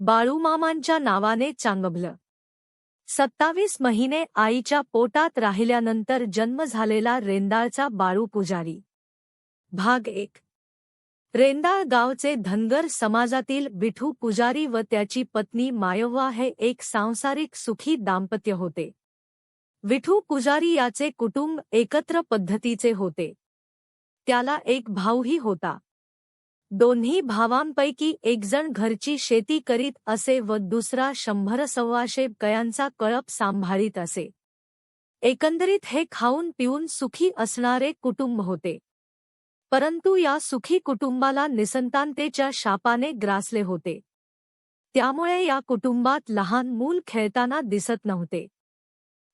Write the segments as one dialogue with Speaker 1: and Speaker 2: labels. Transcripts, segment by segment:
Speaker 1: बाळूमामांच्या नावाने चांगभलं सत्तावीस महिने आईच्या पोटात राहिल्यानंतर जन्म झालेला रेंदाळचा बाळू पुजारी. भाग एक. रेंदाळ गावचे धनगर समाजातील विठू पुजारी व त्याची पत्नी मायव्वा हे एक सांसारिक सुखी दाम्पत्य होते. विठू पुजारी याचे कुटुंब एकत्र पद्धतीचे होते. त्याला एक भाऊही होता. दोन्ही भावांपैकी एकजण घरची शेती करीत असे व दुसरा शंभर सव्वाशे कयांचा कळप सांभाळीत असे. एकंदरीत हे खाऊन पिऊन सुखी असणारे कुटुंब होते. परंतु या सुखी कुटुंबाला निसंतानतेच्या शापाने ग्रासले होते. त्यामुळे या कुटुंबात लहान मूल खेळताना दिसत नव्हते.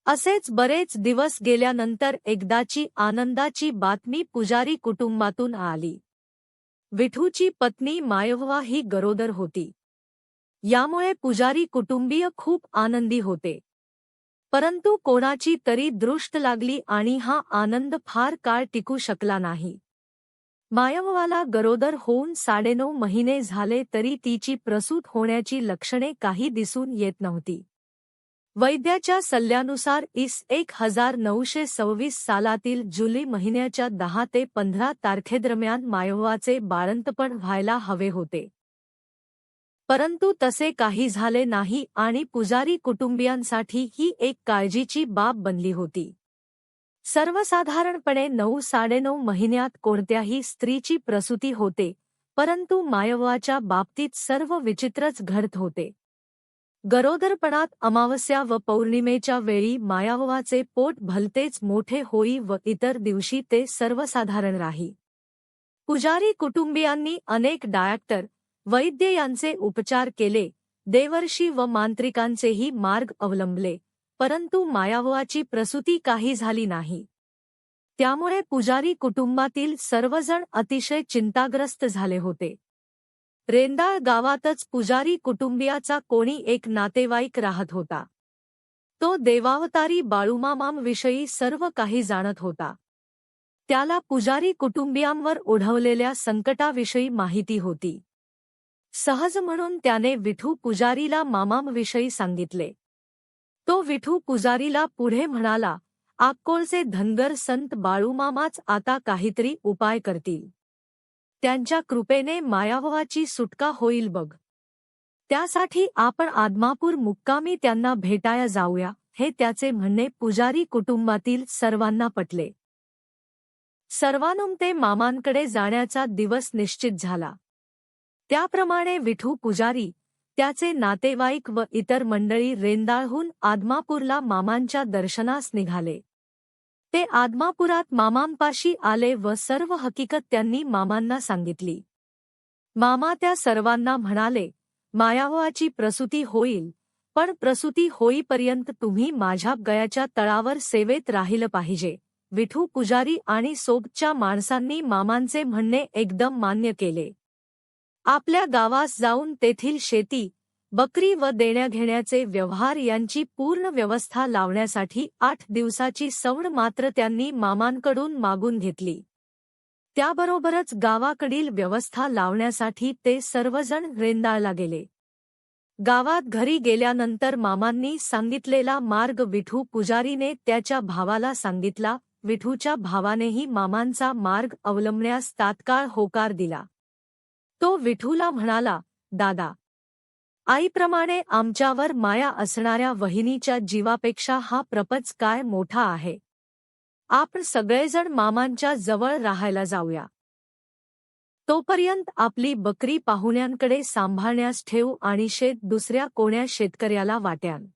Speaker 1: असेच बरेच दिवस गेल्यानंतर एकदाची आनंदाची बातमी पुजारी कुटुंबातून आली. विठूची पत्नी मायव्वा ही गरोदर होती. यामुळे पुजारी कुटुंबीय खूप आनंदी होते. परंतु कोणाची तरी दृष्ट लागली आणि हा आनंद फार काळ टिकू शकला नाही. मायववाला गरोदर होऊन साडेनऊ महिने झाले तरी तिची प्रसूत होण्याची लक्षणे काही दिसून येत नव्हती. वैद्याच्या सल्ल्यानुसार इस एक हजार नऊशे सव्वीस सालातील जुलै महिन्याच्या दहा ते पंधरा तारखेदरम्यान मायव्वाचे बाळंतपण व्हायला हवे होते. परंतु तसे काही झाले नाही आणि पुजारी कुटुंबियांसाठी ही एक काळजीची बाब बनली होती. सर्वसाधारणपणे नऊ साडेनऊ महिन्यात कोणत्याही स्त्रीची प्रसूती होते परंतु मायव्वाच्या बाबतीत सर्व विचित्रच घडत होते. गरोदरपणात अमावस्या व पौर्णिमेच्या वेळी मायाववाचे पोट भलतेच मोठे होई व इतर दिवशी ते सर्वसाधारण राही. पुजारी कुटुंबियांनी अनेक डायक्टर वैद्य यांचे उपचार केले देवर्षी व मांत्रिकांचेही मार्ग अवलंबले परंतु मायाववाची प्रसूती काही झाली नाही. त्यामुळे पुजारी कुटुंबातील सर्वजण अतिशय चिंताग्रस्त झाले होते. रेंदाळ गावातच पुजारी कुटुंबियाचा कोणी एक नातेवाईक राहत होता. तो देवावतारी बाळूमामांविषयी सर्व काही जाणत होता. त्याला पुजारी कुटुंबियांवर ओढवलेल्या संकटाविषयी माहिती होती. सहज म्हणून त्याने विठू पुजारीला मामांविषयी सांगितले. तो विठू पुजारीला पुढे म्हणाला आक्कोळचे धनगर संत बाळूमामाच आता काहीतरी उपाय करतील. त्यांच्या कृपेने मायाववाची सुटका होईल बघ. त्यासाठी आपण आदमापूर मुक्कामी त्यांना भेटाया जाऊया हे त्याचे म्हणणे पुजारी कुटुंबातील सर्वांना पटले. सर्वानुमते मामांकडे जाण्याचा दिवस निश्चित झाला. त्याप्रमाणे विठू पुजारी त्याचे नातेवाईक व इतर मंडळी रेंदाळहून आदमापूरला मामांच्या दर्शनास निघाले. ते आदमापुरात मामांपाशी आले व सर्व हकीकत त्यांनी मामांना सांगितली. मामा त्या सर्वांना म्हणाले मायावाची प्रसूती होईल पण प्रसूती होईपर्यंत तुम्ही माझ्या गयाच्या तळावर सेवेत राहिलं पाहिजे विठू पुजारी आणि सोबच्या माणसांनी मामांचे म्हणणे एकदम मान्य केले. आपल्या गावास जाऊन तेथील शेती बकरी व देण्याघेण्याचे व्यवहार यांची पूर्ण व्यवस्था लावण्यासाठी आठ दिवसाची सवड मात्र त्यांनी मामांकडून मागून घेतली. त्याबरोबरच गावाकडील व्यवस्था लावण्यासाठी ते सर्वजण रेंदाळला गेले. गावात घरी गेल्यानंतर मामांनी सांगितलेला मार्ग विठू पुजारीने त्याच्या भावाला सांगितला विठूच्या भावानेही मामांचा मार्ग अवलंबण्यास तात्काळ होकार दिला. तो विठूला म्हणाला दादा आईप्रमाणे आमच्यावर माया असणाऱ्या वहिनीच्या जीवापेक्षा हा प्रपंच काय मोठा आहे. आपण सगळेजण मामांच्या जवळ राहायला जाऊया. तोपर्यंत आपली बकरी पाहुण्यांकडे सांभाळण्यास ठेवू आणि शेत दुसऱ्या कोण्या शेतकऱ्याला वाट्यान.